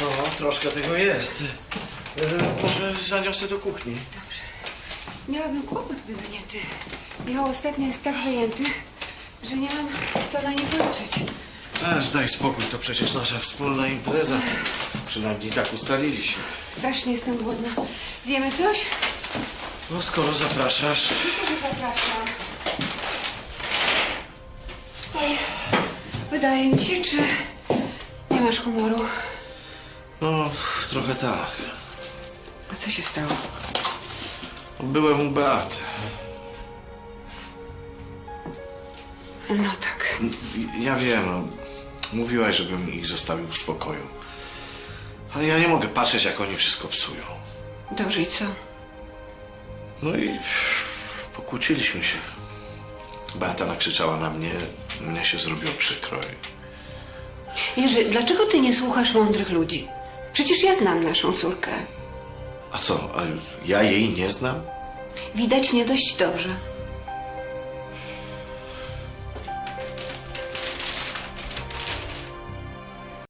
No, troszkę tego jest. E, Może zaniosę do kuchni. Miałabym kłopot, gdyby nie ty. Michał ostatnio jest tak zajęty, że nie mam co na niego liczyć. Aż daj spokój, to przecież nasza wspólna impreza. Przynajmniej tak ustaliliśmy. Strasznie jestem głodna. Zjemy coś? No skoro zapraszasz. Myślę, że zapraszam. Oj, wydaje mi się, czy nie masz humoru? No, trochę tak. A co się stało? Byłem u Beaty. No tak. Ja wiem, no, mówiłaś, żebym ich zostawił w spokoju. Ale ja nie mogę patrzeć, jak oni wszystko psują. Dobrze, i co? No i pokłóciliśmy się. Beata nakrzyczała na mnie, mnie się zrobiło przykro. Jerzy, dlaczego ty nie słuchasz mądrych ludzi? Przecież ja znam naszą córkę. A co, a ja jej nie znam? Widać nie dość dobrze.